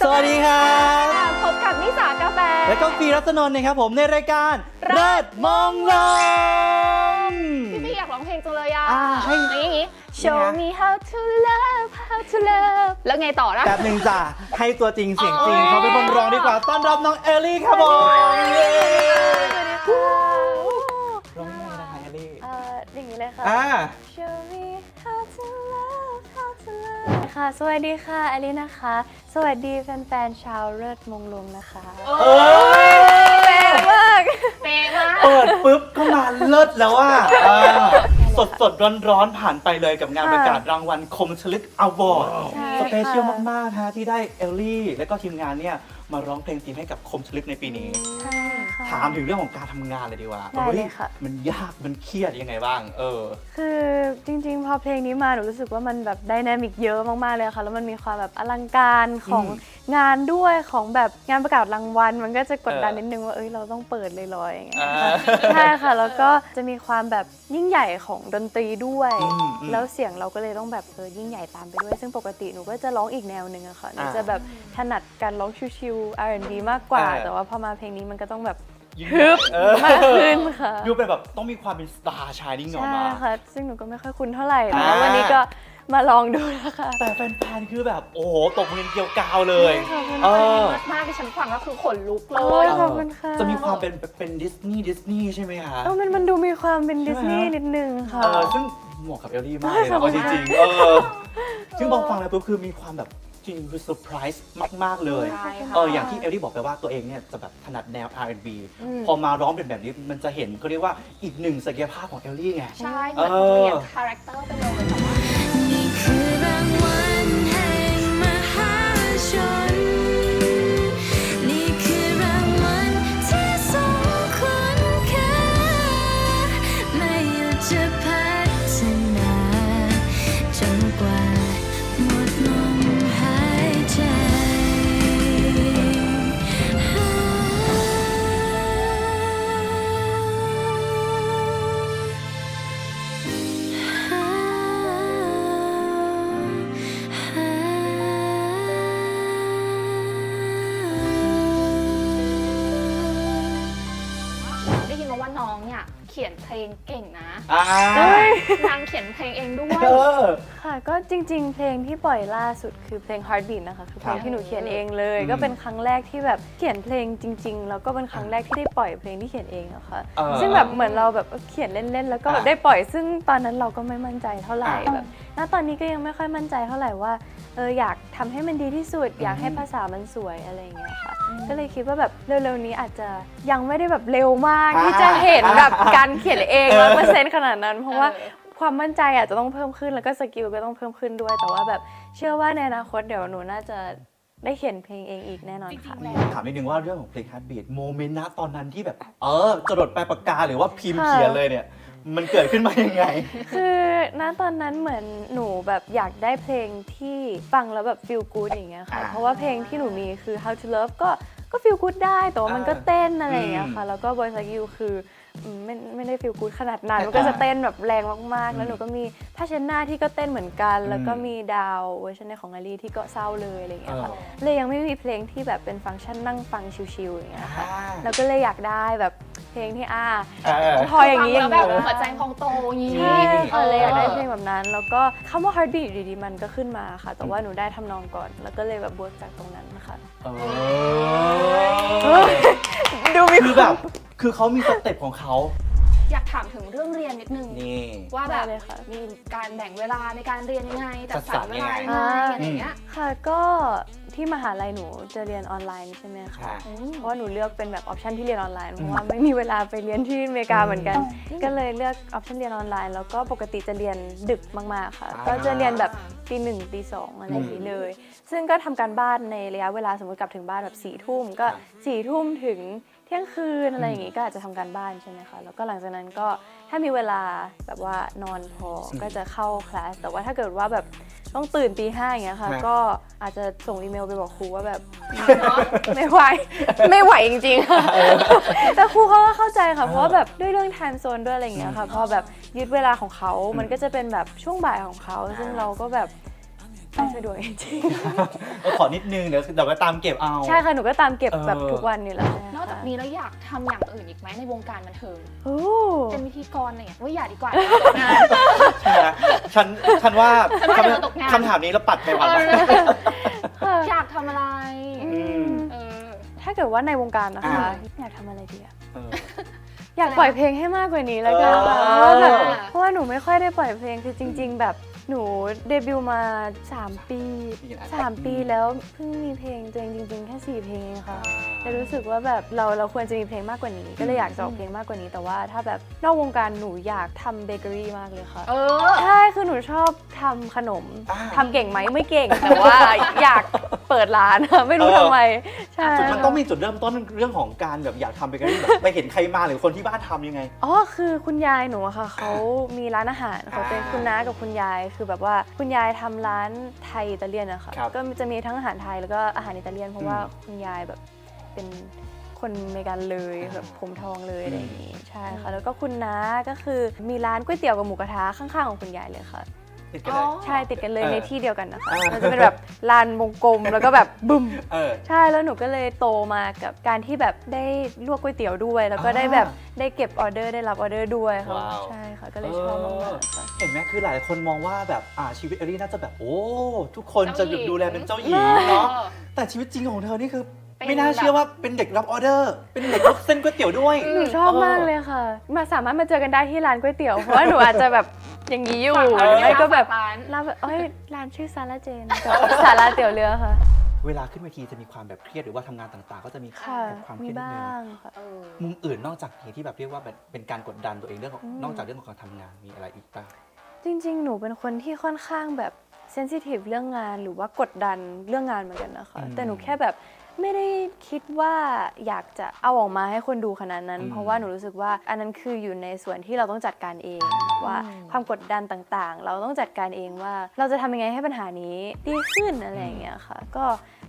สวัสดีครับค่ะพบกับนิสากาแฟ และก็ฟีรัตนนท์นะครับผมในรายการเลิศมองลงพี่พี่อยากร้องเพลงจังเลยอะอ่าให้อย่างงี้ Show me how to love how to love แล้วไงต่อนะแบบหนึ่งจ้ะให้ตัวจริงเสียงจริงอ๋อเขาเป็นคนร้องดีกว่าต้อนรับน้องเอลลี่ครับผมเย้สวัสดีค่ะร้องยังไงนะคะเอลลี่เอ่ออย่างนี้เลยค่ะอ่า Show me ค่ะ สวัสดีค่ะอลินะคะ สวัสดีแฟนๆชาวเลิศมงลงนะคะโอ้เอ้ยแรงมาก เป๊ะมากเปิดปุ๊บก็มาเลิศแล้วอะสดสดร้อนร้อนๆ ผ่านไปเลยกับงานประกาศรางวัลคมชลึกอวอร์ดใช่สเปเชียลค่ะมาก ๆ ฮะ ที่ได้เอลลี่ และก็ทีมงานเนี่ย มาร้องเพลงทีมให้กับคมชลึกในปีนี้ ใช่ค่ะ ถามถึงเรื่องของการทำงานเลยดีกว่าได้เลยฮ้ค่ะมันยากมันเครียดยังไงบ้าง เออ คือจริงๆ พอเพลงนี้มาหนูรู้สึกว่ามันแบบไดนามิกเยอะมากๆเลยค่ะ แล้วมันมีความแบบอลังการของอืมงานด้วยของแบบงานประกาศรางวัล มันก็จะกดดันเออนิดนึงว่าเอ้ยเราต้องเปิดเลยลอยๆอย่างเงี้ยอ่าค่ะใช่ค่ะ แล้วก็จะมีความแบบยิ่งใหญ่ของดนตรีด้วย อืมอืมแล้วเสียงเราก็เลยต้องแบบเออยิ่งใหญ่ตามไปด้วย ซึ่งปกติหนูก็จะร้องอีกแนวหนึ่งอะค่ะหนูอ่าจะแบบถนัดการร้องชิวๆ R&B มากกว่า เออ แต่ว่าพอมาเพลงนี้มันก็ต้องแบบ ยิ่งฮึบเออมากขึ้นค่ะ ดูเป็นแบบต้องมีความเป็นสตาร์ชายนิ่งออกใช่มา ค่ะ ซึ่งหนูก็ไม่ค่อยคุ้นเท่าไหร่แต่อ่าว่า วันนี้ก็มาลองดูนะคะ แต่แฟนๆ คือแบบ โอ้โห ตกมือเกลียวกาวเลย ขอบคุณเอค่ะอมากที่ฉันฟังก็คือขนลุกเลโอ้ย ย ขอบคุณค่ะ จะมีความเป็นเป็นดิสนีย์ดิสนีย์ใช่ไหมคะ เออมันมันดูมีความเป็นใช่ดิไหมสนีย์นิดนึงค่ะ เออซึ่งเหมาะกับเอลลี่มากเลยขอนะบคุเอาณจค่ะริงๆเออซึ่งพอฟังแล้วปุ๊บคือมีความแบบ จริงคือเซอร์ไพรส์มาก ๆ เลยใช่ค่ะเอออย่างที่เอลลี่บอกไปว่าตัวเองเนี่ยจะแบบถนัดแนว R&B อืม พอมาร้องเป็นแบบนี้มันจะเห็นเขาเรียกว่าอีกหนึ่งศักยภาพของเอลลี่ไง ใช่เหมือนเออเปลี่ยนคาแรคเตอร์ไปเลยแต่ว่า นี่คือรางวัลแห่งมหาชนนี่ นมาว่าน้องเนี่ยเขียนเพลงเก่งนะอ่านางเขียนเพลงเองด้วย เออ ค่ะ ก็จริง ๆ เพลงที่ปล่อยล่าสุดคือเพลง Heartbeat นะคะ คือเพลคงรับที่หนูเขียนเองเลยอืมก็เป็นครั้งแรกที่แบบเขียนเพลงจริง ๆ แล้วก็เป็นครั้งแรกที่ได้ปล่อยเพลงที่เขียนเองอะค่ะ เออซึ่งแบบเหมือนเราแบบเขียนเล่นๆ แล้วก็แบบอะได้ปล่อย ซึ่งตอนนั้นเราก็ไม่มั่นใจเท่าไหร่อะ แบบ ณ ตอนนี้ก็ยังไม่ค่อยมั่นใจเท่าไหร่ว่า เอออยากทำให้มันดีที่สุด อยากให้ภาษามันสวยอะไรอย่างเงี้ยค่ะ ก็เลยคิดว่าแบบเร็วๆนี้อาจจะยังไม่ได้แบบเร็วมากอ่าที่จะเห็นแบบการเขียนเองเออร้อยเปอร์เซ็นต์ขนาดนั้น เพราะว่าเออความมั่นใจอาจจะต้องเพิ่มขึ้นแล้วก็สกิลก็ต้องเพิ่มขึ้นด้วย แต่ว่าแบบเชื่อว่าในอนาคตเดี๋ยวหนูน่าจะได้เขียนเพลงเองอีกแน่นอนค่ะถามนิดนึงว่าเรื่องของเพลง Heartbeat โมเมนต์นะตอนนั้นที่แบบ เออจรดปลายปากกาหรือว่าพิมพ์ค่ะเขียนเลยเนี่ย มันเกิดขึ้นมายังไง คือณตอนนั้นเหมือนหนูแบบอยากได้เพลงที่ฟังแล้วแบบ feel good อย่างเงี้ยค่ะ อ่าเพราะว่าเพลงที่หนูมีคือ how to love ก็ก็ feel good ได้แต่ว่ามันก็เต้นอะไรอย่างเงี้ยค่ะ แล้วก็ boys like you คืออืมไม่ไม่ได้ feel good ขนาดนั้น มันก็จะเต้นแบบแรงมากๆ แล้วหนูก็มีผ้าเช็ดหน้าที่ก็เต้นเหมือนกัน แล้วก็มีดาวเวอร์ชันในของอาลีที่ก็เศร้าเลยอะไรอย่างเงี้ยค่ะ เออ เลยยังไม่มีเพลงที่แบบเป็นฟังก์ชันนั่งฟังชิลๆอย่างเงี้ยค่ะอ่าแล้วก็เลยอยากได้แบบ เพลงที่อ่าเออ พออย่างนี้อฟัย่างแล้วนี้แบบหัวใจพองโตอย่างนี้ใช่ค่ะเลยอยากได้เออเพลงแบบนั้น แล้วก็คำว่า heartbeat อยู่ดีๆมันก็ขึ้นมาค่ะ แต่ว่าหนูได้ทำนองก่อน แล้วก็เลยแบบบวกจากตรงนั้นนะคะเอเอออดูมีคือแบบคือเขามีสเต็ปของเขาอยากถามถึงเรื่องเรียนนิดนึง นี่ ว่าแบบได้เลยค่ะ มีการแบ่งเวลาในการเรียนยังไงจัดสรรเวลายังไงอ่าอะไรอย่างเงี้ย ค่ะก็ ที่มหาลัยหนูจะเรียนออนไลน์ใช่ไหมคะค่ะเพราะว่าหนูเลือกเป็นแบบออปชันที่เรียนออนไลน์ เพราะว่าไม่มีเวลาไปเรียนที่อเมริกาเหมือนกัน ก็เลยเลือกออปชันเรียนออนไลน์ แล้วก็ปกติจะเรียนดึกมากๆค่ะ อ่าก็จะเรียนแบบตีหนึ่งตีสองอะไรอย่างนี้เลย ซึ่งก็ทำการบ้านในระยะเวลาสมมติกลับถึงบ้านแบบสี่ทุ่มก็สี่ทุ่มถึงเที่ยงคืนอะไรอย่างงี้ก็อาจจะทำการบ้านใช่ไหมคะแล้วก็หลังจากนั้นก็ถ้ามีเวลาแบบว่านอนพอก็จะเข้าคลาสแต่ว่าถ้าเกิดว่าแบบ ต้องตื่นตีห้าอย่างเงี้ยค่ะ ครับ ก็อาจจะส่งอีเมลไปบอกครูว่าแบบ ไม่ไหว ไม่ไหวจริงๆค่ะแต่ครูเขาก็เข้าใจค่ะ เพราะว่าแบบด้วยเรื่อง time zone ด้วยอะไรอย่างเงี้ยค่ะ พอแบบยึดเวลาของเขา มันก็จะเป็นแบบช่วงบ่ายของเขา ซึ่งเราก็แบบ ไปไม่สะดวกจริงเออขอนิดนึงเดี๋ยวเดี๋ยวไปตามเก็บเอาๆใช่ค่ะหนูก็ตามเก็บเออ แบบทุกวันอยู่แล้วนอกจากนี้แล้วอยากทำอย่างอื่นอีกไหมในวงการบันเทิง โอ้เป็นพิธีกรอะไรอย่างเงี้ยว่าอย่าดีกว่า ใช่ไหมฉันฉันว่าฉันว่าเดี๋ยวตกงาน คำถามนี้เราปัดไปวันละค่ะอยากทำอะไร อืมเออ ถ้าเกิดว่าในวงการนะคะอ่าอยากทำอะไรดีอะเออ อยากปล่อยเพลงให้มากกว่านี้แล้วกันค่ะเอเพอราะว่าแบบเพราะว่าหนูไม่ค่อยได้ปล่อยเพลงคือจริง ๆ แบบ หนูเดบิวต์มา 3 ปี3ปีแล้วเพิ่งมีเพลงตัวเองจริงๆ แค่ 4 เพลงเองค่ะแต่รู้สึกว่าแบบเราเราควรจะมีเพลงมากกว่านี้ ก็เลยอยากจะออกเพลงมากกว่านี้ แต่ว่าถ้าแบบนอกวงการหนูอยากทำเบเกอรี่มากเลยค่ะ เออ ใช่ คือหนูชอบทำขนม อ่าทำเก่งไหมไม่เก่ง แต่ว่า อยากเปิดร้านอะไม่รู้เออ ทำไม ใช่จุดมันต้องมีจุดเริ่มต้นเรื่องของการแบบอยากทำเบเกอรี่แบบไปเห็นใครมาหรือคนที่บ้านทำยังไง อ๋อ คือคุณยายหนูอะค่ะ เขามีร้านอาหารเขาเป็นอ่าคุณน้ากับคุณยายคือแบบว่าคุณยายทำร้านไทยอิตาเลียนอะค่ะครับก็จะมีทั้งอาหารไทยแล้วก็อาหารอิตาเลียน เพราะว่าอืมคุณยายแบบเป็นคนอเมริกันเลยอ่าแบบผมทองเลยอืมอะไรอย่างงี้ใช่ค่ะแล้วก็คุณน้าก็คือมีร้านก๋วยเตี๋ยวกับหมูกระทะข้างๆของคุณยายเลยค่ะ ติดกันเลยอ๋อใช่ติดกันเลยเออในที่เดียวกันนะคะอ่ามัมันจะเป็นแบบลานวงกลมแล้วก็แบบบึ้ม เออ ใช่แล้วหนูก็เลยโตมากับการที่แบบได้ลวกก๋วยเตี๋ยวด้วย แล้วก็อ่าได้แบบได้เก็บออเดอร์ได้รับออเดอร์ด้วยค่ะว้าว ใช่ค่ะก็เลยชอบมากๆค่ะ เห็นไหมคือหลายคนมองว่าแบบอ่าชีวิตเอรี่น่าจะแบบโอ้ ทุกคนจะเจ้าหญิง ดูแลเป็นเจ้าหญิงเนาะ แต่ชีวิตจริงของเธอนี่คือเป็นไม่น่าเชื่อว่าเป็นเด็กรับออเดอร์ เป็นเด็กรับเส้นก๋วยเตี๋ยวด้วย หนูชอบมากเลยค่ะ มาสามารถมาเจอกันได้ที่ร้านก๋วยเตี๋ยว เพราะว่าหนูอาจจะแบบอย่างนี้อยู่ฝากหร้านรือไม่ก็แบบฝากร้าน ร้านแบบเอ้ยร้านชื่อซาร่าเจนกับสาราเตี๋ยวเรือค่ะ เวลาขึ้นเวทีจะมีความแบบเครียดหรือว่าทำงานต่างๆ ก็จะมีค่ะ ความเคมีรียดนิดบ้านึงงค่ะ เออมุมอื่นนอกจากนี้ที่แบบเรียกว่าแบบเป็นการกดดันตัวเองเรื่องของอืม นอกจากเรื่องของการทำงานมีอะไรอีกบ้างจริง ๆ หนูเป็นคนที่ค่อนข้างแบบเซนซิทีฟเรื่องงานหรือว่ากดดันเรื่องงานเหมือนกันนะคะอืมแต่หนูแค่แบบ ไม่ได้คิดว่าอยากจะเอาออกมาให้คนดูขนาดนั้นอืมเพราะว่าหนูรู้สึกว่าอันนั้นคืออยู่ในส่วนที่เราต้องจัดการเอง ว่าความกดดันต่างๆ เราต้องจัดการเองว่า เราจะทำยังไงให้ปัญหานี้ดีขึ้นอะไรอย่างเงี้ยค่ะ ก็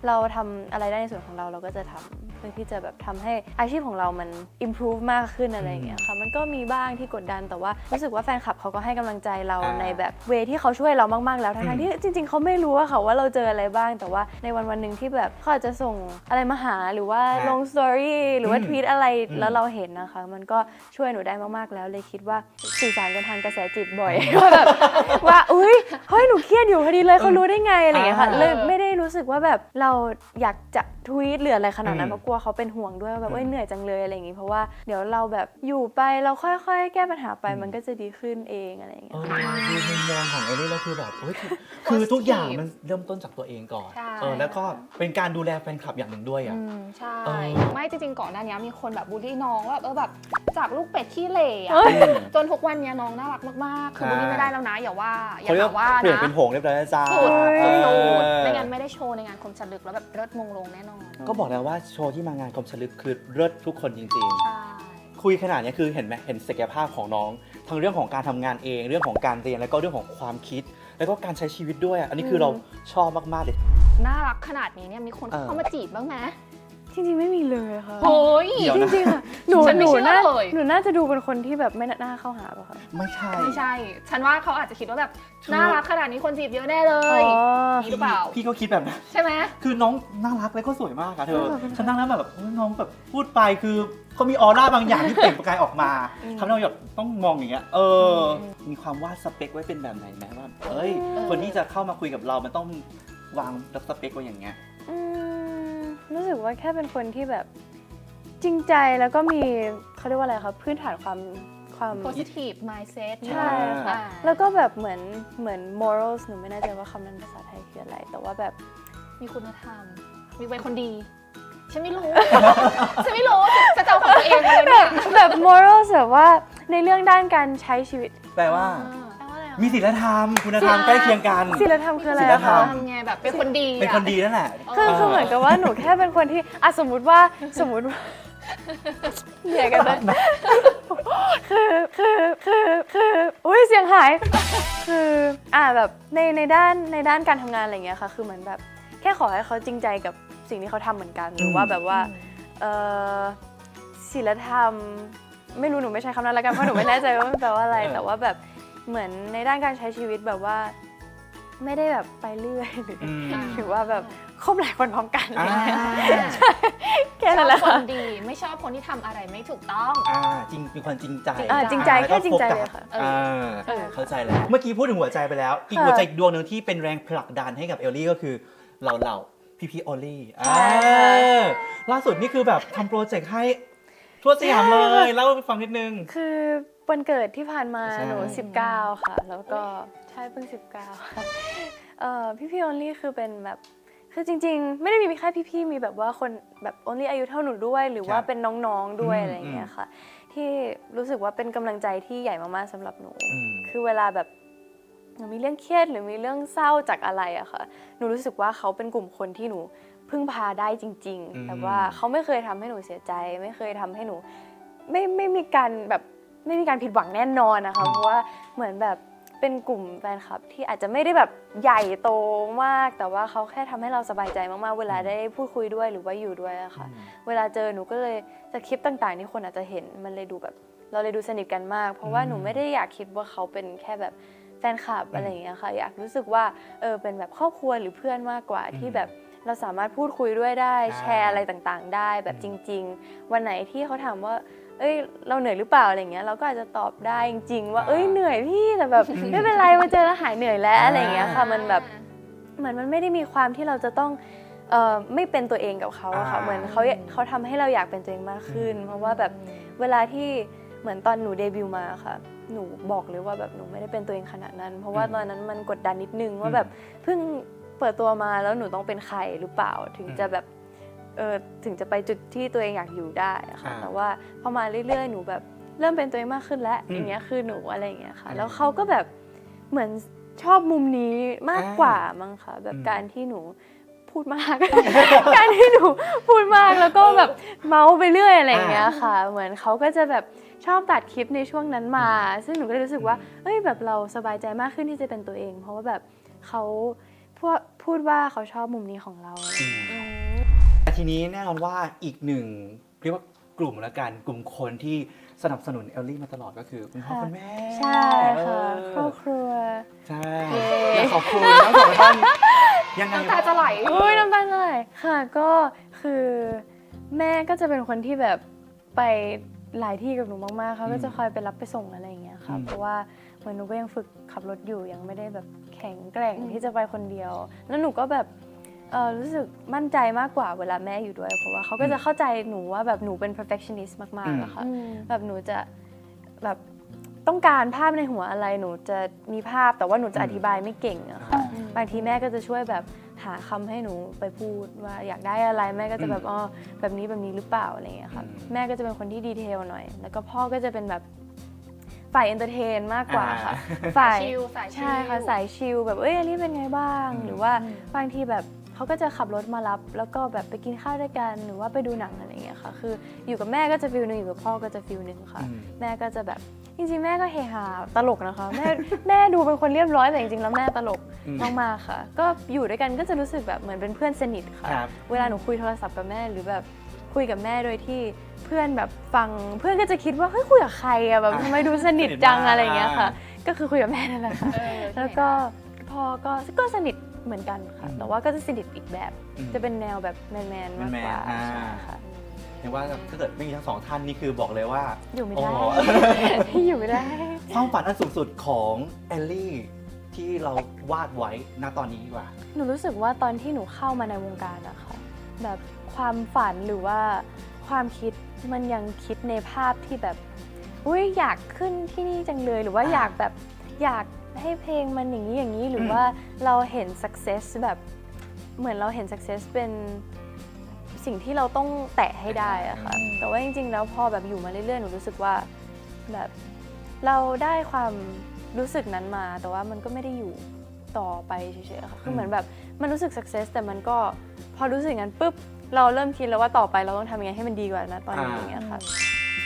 เราทำอะไรได้ในส่วนของเราเราก็จะทำเพื่อที่จะแบบทำให้อาชีพของเรามัน improve มากขึ้นอะไรอย่างเงี้ยค่ะมันก็มีบ้างที่กดดันแต่ว่ารู้สึกว่าแฟนคลับเขาก็ให้กำลังใจเราอ่าในแบบเวที่เขาช่วยเรามากๆแล้วอืทั้งมๆที่จริง ๆเขาไม่รู้ว่าค่ะว่าเราเจออะไรบ้าง แต่ว่าในวันวันๆหนึ่งที่แบบเขาอาจจะส่งอะไรมาหาหรือว่าอ่าลงสตอรี่หรือว่าอืมทวีตอะไรอืมแล้วเราเห็นนะคะ มันก็ช่วยหนูได้มากๆแล้วเลยคิดว่าสื่อสารกันทางกระแสจิตบ่อยว่าแบบว่าอุ้ยเฮ้ยหนูเครียดอยู่พอดีเลยเขารู้ได้ไงอะไรอย่างเงี้ยค่ะอ่าเลยไม่ได้รู้สึกว่าแบบเราอยากจะทวีตหรืออะไรขนาดนั้นอืมเพราะกลัวเขาเป็นห่วงด้วยว่าแบบอืมเอ้ยเหนื่อยจังเลยอะไรอย่างงี้เพราะว่าเดี๋ยวเราแบบอยู่ไปเราค่อยๆ แก้ปัญหาไปอืมมันก็จะดีขึ้นเองอะไรอย่างเงี้เอยอดูมุมมองของเอรี่แล้วคือแบบเฮ้ยคือคือทุกอย่างมันเริ่มต้นจากตัวเองก่อนใช่ เออแล้วก็เป็นการดูแลแฟนคลับอย่างหนึ่งด้วยอะ อืม ใช่ เออ ไม่จริงๆก่อนหน้านี้มีคนแบบบูลลี่น้องว่าแบบเออแบบจากลูกเป็ดขี้เหร่อะเอ้ยจนทุกวันเนี้ยน้องน่ารักมากๆ คือบูลลี่ไม่ได้แล้วนะ อย่าว่าอย่าเขาเรียกหาว่าเปลี่ยนนะเป็นผงเรียบร้อยแล้วจ้าสุดเอ้ยสุดเออไม่งั้นไม่ได้โชว์ในงานคมฉลึกแล้วแบบเลิศมงลงแน่นอนก็บอกแล้วว่าโชว์ที่มางานกรมฉลึกคือเลิศทุกคนจริงใช่ๆคุยขนาดนี้คือเห็นไหมเห็นศักยภาพของน้อง ทั้งเรื่องของการทำงานเอง เรื่องของการเรียนแล้วก็เรื่องของความคิด แล้วก็การใช้ชีวิตด้วยอะอันนี้คือเราชอบมาก ๆ เลย น่ารักขนาดนี้เนี่ยมีคนเออ เข้ามาจีบบ้างไหม จริงๆไม่มีเลยค่ะโอ้ย เดี๋ยวจนะริงๆค่ะหนูฉันหไม่นูเชื่อน่าเลย หนูน่าจะดูเป็นคนที่แบบไม่น่าเข้าหาป่ะคะไม่ใช่ ไม่ใช่ ฉันว่าเขาอาจจะคิดว่าแบบถูก น่ารักขนาดนี้คนจีบเยอะแน่เลยอ๋อนี่หรือเปล่า พี่ก็คิดแบบนั้น ใช่ไหม คือน้องน่ารักแล้วก็สวยมากอะเธอขอบคุณค่ะฉันนั่งแล้วแบบเออน้องแบบพูดไปคือเขามีออร่าบางอย่างที่เปล่งประกายออกมาทำให้เราแบบต้องมองอย่างเงี้ย เออ มีความวาดสเปคไว้เป็นแบบไหนไหมว่า เอ้ย คนที่จะเข้ามาคุยกับเรา มันต้องวางสเปคไว้อย่างเงี้ยอืมรู้สึ กว่าแค่เป็นคนที่แบบจริงใจแล้วก็มีเขาเรียกว่าอะไรคะพื้นฐานความความ positive mindset ใช่ค่ะอ่าแล้วก็แบบเหมือนเหมือน morals หนูไม่แน่ใจว่าคำนั้นภาษาไทยคืออะไร แต่ว่าแบบมีคุณธรรม มีเป็นคนดีฉันไม่รู้ ฉันไม่รู้จะเจ้าของตัวเองเลยแบเนี่ยบแบบ morals แบบว่าในเรื่องด้านการใช้ชีวิต แปลว่า มีศีลธรรม คุณธรรมใกล้เคียงกัน ศีลธรรมคืออะไรศีลอะธรรคะมทำไงแบบเป็นคนดีอะเป็นคนดีนั่นแหละคือคือเหมือนกับว่าหนูแค่เป็นคนที่อะสมมติว่าสมมติว่าเหนื่อยกันเลยคือคือคือคืออุ้ยเสียงหาย คืออ่าแบบในในด้านในด้านการทำงานอะไรอย่างเงี้ยค่ะ คือเหมือนแบบแค่ขอให้เขาจริงใจกับสิ่งที่เขาทำเหมือนกันหรือว่าแบบว่าเออศีลธรรม ไม่รู้หนูไม่ใช้คำนั้นละกันเพราะหนูไม่แน่ใจว่ามันแปลว่าอะไรเออแต่ว่าแบบ เหมือนในด้านการใช้ชีวิตแบบว่า ไม่ได้แบบไปเรื่อยหรืออืมหรือว่าแบบคบหลายคนพร้อมกันอ่าแค่ชอนั้นแหบละคค่ะ นดีไม่ชอบคนที่ทำอะไรไม่ถูกต้อง อ่าจริงเป็นคนจริงใจอ่าจริงใจล้วก็แค่จริงใจโฟกัสเลยค่ะ อ่าเออ เข้าใจแล้ว เมื่อกี้พูดถึงหัวใจไปแล้ว อีกค่ะหัวใจอีกดวงหนึ่งที่เป็นแรงผลักดันให้กับเอลลี่ก็คือเราเราพี่พี่ๆโอลลี่อ่าใช่ค่ะล่าสุดนี่คือแบบทำโปรเจกต์ให้ทั่วสยามเลยเล่าให้ฟังนิดนึง คือ วันเกิดที่ผ่านมาใช่ หนู 19 ค่ะ แล้วก็ใช่เพิ่ง 19ค่ะเอ่อพี่พี่ออนลี่คือเป็นแบบ คือจริง ๆ ไม่ได้มีแค่พี่ๆมีแบบว่าคนแบบออนลี่อายุเท่าหนูด้วย หรือว่าเป็นน้องๆด้วยอืมอะไรอย่างเงี้ยค่ะ ที่รู้สึกว่าเป็นกำลังใจที่ใหญ่มากๆสำหรับหนู อืม คือเวลาแบบหนูมีเรื่องเครียดหรือมีเรื่องเศร้าจากอะไรอะค่ะ หนูรู้สึกว่าเขาเป็นกลุ่มคนที่หนูพึ่งพาได้จริง อืม ๆ แต่ว่าเขาไม่เคยทำให้หนูเสียใจ ไม่เคยทำให้หนู ไม่ไม่มีการแบบ ไม่มีการผิดหวังแน่นอนนะคะ เพราะว่าเหมือนแบบเป็นกลุ่มแฟนคลับที่อาจจะไม่ได้แบบใหญ่โตมาก แต่ว่าเขาแค่ทำให้เราสบายใจมากๆ เวลาได้พูดคุยด้วยหรือว่าอยู่ด้วยอะค่ะ เวลาเจอหนูก็เลยจะคลิปต่างๆที่คนอาจจะเห็นมันเลยดูแบบ เราเลยดูสนิทกันมาก เพราะว่าหนูไม่ได้อยากคิดว่าเขาเป็นแค่แบบแฟนคลับอะไรอย่างเงี้ยค่ะ อยากรู้สึกว่าเออเป็นแบบครอบครัวหรือเพื่อนมากกว่าที่แบบเราสามารถพูดคุยด้วยได้อ่าแชร์อะไรต่างๆ ได้แบบจริง ๆ วันไหนที่เขาถามว่า เอ้ยเราเหนื่อยหรือเปล่าอะไรเงี้ยเราก็อาจจะตอบได้จริง ๆ ว่าเอ้ยเหนื่อยพี่แต่แบบ ไม่เป็นไรมาเจอแล้วหายเหนื่อยแล้วอะไรอย่างเงี้ยค่ะมันแบบเหมือนมันไม่ได้มีความที่เราจะต้องเอ่อไม่เป็นตัวเองกับเขาอะค่ะอ่าเหมือนเขาเขาทำให้เราอยากเป็นตัวเองมากขึ้น เพราะว่าแบบเวลาที่เหมือนตอนหนูเดบิวต์มาค่ะหนูบอกเลยว่าแบบหนูไม่ได้เป็นตัวเองขนาดนั้น เพราะว่าอืมตอนนั้นมันกดดันนิดนึงอืว่ามแบบเพิ่งเปิดตัวมาแล้วหนูต้องเป็นใครหรือเปล่าถึงอืมจะแบบ เออถึงจะไปจุดที่ตัวเองอยากอยู่ได้อะค่ะ อ่าแต่ว่าพอมาเรื่อยๆ หนูแบบเริ่มเป็นตัวเองมากขึ้นแล้ว อืมอย่างเงี้ยคือหนูอะไรอย่างเงี้ยค่ะ อืมแล้วเขาก็แบบเหมือนชอบมุมนี้มากกว่ามั้งคะแบบอืม การที่หนูพูดมาก การที่หนูพูดมากแล้วก็แบบเมาส์ไปเรื่อยอะไรอย่างเงี้ยค่ะ เหมือนเขาก็จะแบบชอบตัดคลิปในช่วงนั้นมา ซึ่งหนูก็เลยรู้สึกว่า เอ้ยแบบเราสบายใจมากขึ้นที่จะเป็นตัวเอง เพราะว่าแบบเขาพูดพูดว่าเขาชอบมุมนี้ของเรา อืมแต่ ทีนี้แน่นอนว่าอีกหนึ่งเรียกว่ากลุ่มละกันกลุ่มคนที่สนับสนุนเอลลี่มาตลอดก็คือคุณพ่อค่ะคุณแม่ใช่ค่ะเออครอบครัว ใช่เย้อยากขอบคุณทั้งสองท่านยังไงน้ำตาจะไหลอุ้ยน้ำตาจะไหลค่ะก็คือแม่ก็จะเป็นคนที่แบบไปหลายที่กับหนูมากๆเขาก็จะคอยไปรับไปส่งอะไรอย่างเงี้ยค่ะอืมเพราะว่าเหมือนหนูก็ยังฝึกขับรถอยู่ยังไม่ได้แบบแข็งแกร่งอืมที่จะไปคนเดียว แล้วหนูก็แบบ เออรู้สึกมั่นใจมากกว่าเวลาแม่อยู่ด้วยเพราะว่าเขาก็จะเข้าใจหนูว่าแบบหนูเป็น perfectionist มากๆอะค่ะแบบหนูจะแบบต้องการภาพในหัวอะไรหนูจะมีภาพแต่ว่าหนูจะอืมอธิบายไม่เก่งอะค่ะบางทีแม่ก็จะช่วยแบบหาคำให้หนูไปพูดว่าอยากได้อะไรแม่ก็จะแบบอ๋อแบบนี้แบบนี้หรือเปล่าอะไรอย่างเงี้ยค่ะอืมแม่ก็จะเป็นคนที่ดีเทลหน่อย แล้วก็พ่อก็จะเป็นแบบฝ่ายเอนเตอร์เทนมากกว่าค่ะฝ่ายชิลสายชิลใช่ค่ะสายชิลแบบเอ้ยอันนี้เป็นไงบ้างอืมหรือว่าบางทีแบบ เขาก็จะขับรถมารับ แล้วก็แบบไปกินข้าวด้วยกันหรือว่าไปดูหนังอะไรอย่างเงี้ยค่ะ คืออยู่กับแม่ก็จะฟิลหนึ่งอยู่กับพ่อก็จะฟิลหนึ่งค่ะอืมแม่ก็จะแบบจริงๆแม่ก็เฮฮาตลกนะคะแม่แม่ดูเป็นคนเรียบร้อยแต่จริงๆแล้วแม่ตลกอืมมากๆค่ะ ก็อยู่ด้วยกันก็จะรู้สึกแบบเหมือนเป็นเพื่อนสนิทค่ะครับเวลาหนูคุยโทรศัพท์กับแม่หรือแบบคุยกับแม่โดยที่เพื่อนแบบฟังเพื่อนก็จะคิดว่าเฮ้ยคุยกับใครอะแบบอ่าทำไมดูสนิทจังสนิทมากอะไรอย่างเงี้ยค่ะ ก็คือคุยกับแม่นั่นแหละค่ะเออแล้วก็พ่อก็ก็สนิท เหมือนกันค่ะ อืมแต่ว่าก็จะสนิทอีกแบบ อืมจะเป็นแนวแบบแมนๆมากกว่าแมนๆอ่า ใช่ค่ะเห็นว่าถ้าเกิดไม่มีทั้งสองท่านนี่คือบอกเลยว่า อยู่ไม่โอ้ได้โห อยู่ไม่ได้ ความฝันอันสูงสุดของแอลลี่ที่เราวาดไว้ณตอนนี้ดีกว่า หนูรู้สึกว่าตอนที่หนูเข้ามาในวงการอะค่ะแบบความฝันหรือว่าความคิดมันยังคิดในภาพที่แบบ อุ้ยอยากขึ้นที่นี่จังเลย หรือว่าอ่า อยากแบบอยาก ให้เพลงมันอย่างนี้อย่างนี้หรืออมว่าเราเห็น success แบบเหมือนเราเห็น success เป็นสิ่งที่เราต้องแตะให้ได้อะค่ะ แต่ว่าจริง ๆ แล้วพอแบบอยู่มาเรื่อยๆ หนูรู้สึกว่าแบบเราได้ความรู้สึกนั้นมา แต่ว่ามันก็ไม่ได้อยู่ต่อไปเฉยๆอะค่ะ คือเหมือนแบบมันรู้สึก success แต่มันก็พอรู้สึกอย่างนั้นปุ๊บ เราเริ่มคิดแล้วว่าต่อไปเราต้องทำยังไงให้มันดีกว่านะตอนนี้อ่าอย่างเงี้ยค่ะ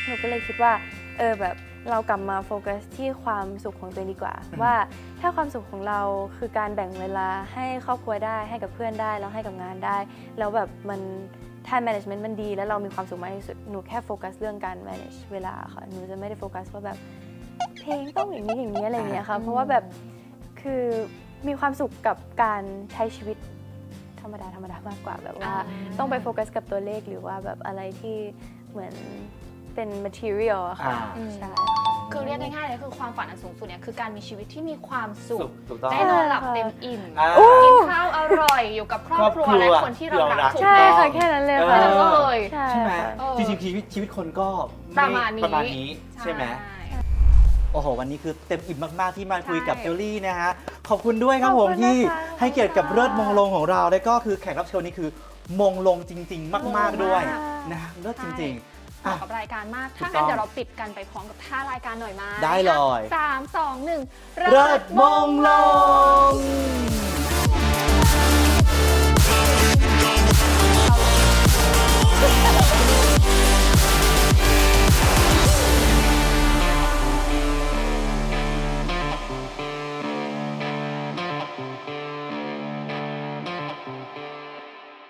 หนูก็เลยคิดว่าเออแบบ เรากลับมาโฟกัสที่ความสุขของตัวเองดีกว่า ว่าถ้าความสุขของเราคือการแบ่งเวลาให้ครอบครัวได้ให้กับเพื่อนได้แล้วให้กับงานได้ แล้วแบบมัน time management มันดี แล้วเรามีความสุขมากที่สุดหนูแค่โฟกัสเรื่องการ manage เวลาค่ะหนูจะไม่ได้โฟกัสว่าแบบเพลงต้องอย่างนี้อย่างนี้อะไรอย่างเงี้ยค่ะเพราะว่าแบบคือมีความสุขกับการใช้ชีวิตธรรมดาธรรมดามากกว่าแบบว่าอ่าต้องไปโฟกัสกับตัวเลขหรือว่าแบบอะไรที่เหมือน เป็น material อะค่ะอ่าใช่ คือเรียกง่ายๆเลยคือความฝันอันสูงสุดเนี่ยคือการมีชีวิตที่มีความสุสุขขถูกต้อง ได้นอนหลับเต็มอิ่ม อ่า กินข้าวอร่อยอยู่กับครอบครัวครอบครัวและคนที่เรารักที่เรารักถูกใช่ต้อง ค่ะแค่นั้นเลยเออค่ะแค่นั้นเลย ใช่ใช่ไหมค่ะ เออจริงๆชีวิตชีวิตคนก็ไประมาณนี้ ประมาณนี้ใช่ไหม โอ้โห วันนี้คือเต็มอิ่มมาก ๆ ที่มาคุยกับใช่เอลลี่นะฮะ ขอบคุณด้วยครับผมขอบคุณที่นะคะให้เกียรติกับเลิศมงลงของเรา แล้วก็คือแขกรับเชิญนี่คือมงลงจริง ๆ มาก ๆ ด้วยนะเลิศจริง ๆ เหอะมาะกับรายการมากถูถ้ากต้งั้อนงเดี๋ยวเราปิดกันไปพร้อมกับท่ารายการหน่อยมาได้เลย สามสองหนึ่งเลิศมงลง